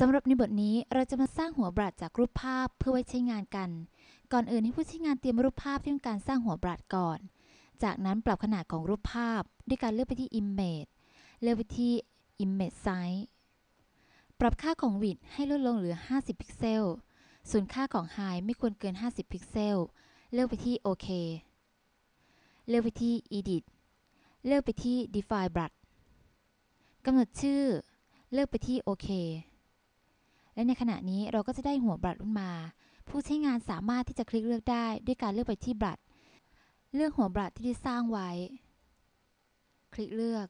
สำหรับในบทนี้เราจะมาสร้างหัวบลัดจากรูปภาพเพื่อไว้ใช้งานกัน ก่อนอื่นให้ผู้ใช้งานเตรียมรูปภาพที่ต้องการสร้างหัวบลัดก่อน จากนั้นปรับขนาดของรูปภาพ ด้วยการเลือกไปที่ Image เลือกไปที่ Image Size ปรับค่าของ Width ให้ลดลงเหลือ 50 พิกเซล ส่วนค่าของ High ไม่ควรเกิน 50 พิกเซล เลือกไปที่โอเลือกไปที่ Edit เลือกไปที่ Define Brush กำหนดชื่อ เลือกไปที่โอเค และในขณะนี้เราก็จะได้หัวบลัดขึ้นมา ผู้ใช้งานสามารถที่จะคลิกเลือกได้ด้วยการเลือกไปที่บลัดเลือกหัวบลัดที่ได้สร้างไว้ คลิกเลือก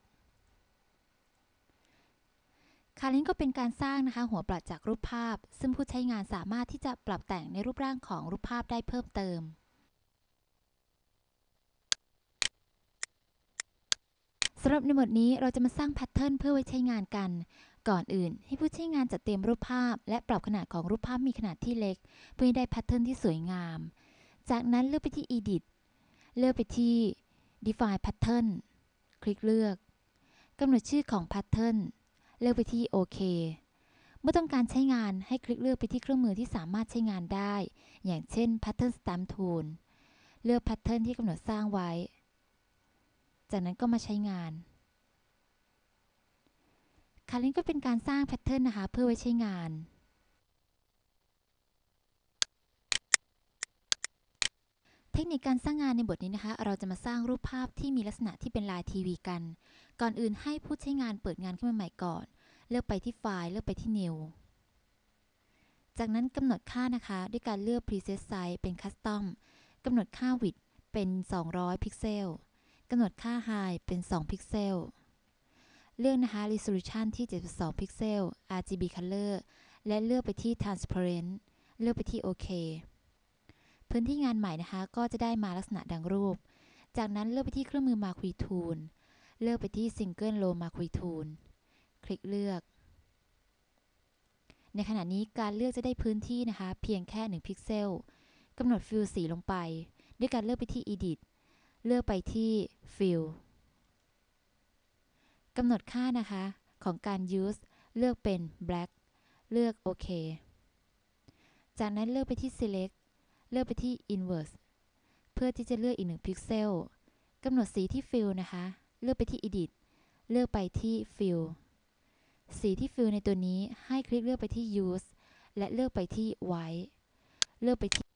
คาวนี้ก็เป็นการสร้างนะคะหัวบลัดจากรูปภาพ ซึ่งผู้ใช้งานสามารถที่จะปรับแต่งในรูปร่างของรูปภาพได้เพิ่มเติม สำหรับในบทนี้เราจะมาสร้างแพทเทิร์นเพื่อไว้ใช้งานกัน ก่อนอื่น ให้ผู้ใช้งานจัดเตรียมรูปภาพ และปรับขนาดของรูปภาพมีขนาดที่เล็ก เพื่อให้ได้แพทเทิร์นที่สวยงาม จากนั้นเลือกไปที่ Edit เลือกไปที่ Define Pattern คลิกเลือกกำหนดชื่อของ Pattern เลือกไปที่โอเคเมื่อต้องการใช้งานให้คลิกเลือกไปที่เครื่องมือที่สามารถใช้งานได้ อย่างเช่น Pattern Stamp Tool เลือก Pattern ที่กำหนดสร้างไว้ จากนั้นก็มาใช้งาน คราวนี้ก็เป็นการสร้างแพทเทิร์นนะคะ เพื่อไว้ใช้งาน เทคนิคการสร้างงานในบทนี้นะคะ เราจะมาสร้างรูปภาพที่มีลักษณะที่เป็นลายทีวีกัน ก่อนอื่นให้ผู้ใช้งานเปิดงานขึ้นมาใหม่ก่อน เลือกไปที่ไฟล์ เลือกไปที่ New จากนั้นกำหนดค่านะคะ ด้วยการเลือก Preset Size เป็น Custom กำหนดค่า Width เป็น 200 พิกเซลกำหนดค่า High เป็น 2 พิกเซล เลือกนะคะ resolution ที่ 72 พิกเซล RGB color และเลือกไปที่ transparent เลือกไปที่โอเคพื้นที่งานใหม่นะคะ ก็จะได้มาลักษณะดังรูป จากนั้นเลือกไปที่เครื่องมือ Marquee Tool เลือกไปที่ Single Row Marquee Tool คลิกเลือก ในขณะนี้การเลือกจะได้พื้นที่นะคะ เพียงแค่ 1 พิกเซลกำหนดฟิลสีลงไป ด้วยการเลือกไปที่ Edit เลือกไปที่ Fill กำหนดค่านะคะของการ use เลือกเป็น black เลือกโอเคจากนั้นเลือกไปที่ select เลือกไปที่ inverse เพื่อที่จะเลือกอีก1พิกเซลกำหนดสีที่ fill นะคะ เลือกไปที่ edit เลือกไปที่ fill สีที่ fill ในตัวนี้ให้คลิกเลือกไปที่ use และเลือกไปที่ white เลือกไปที่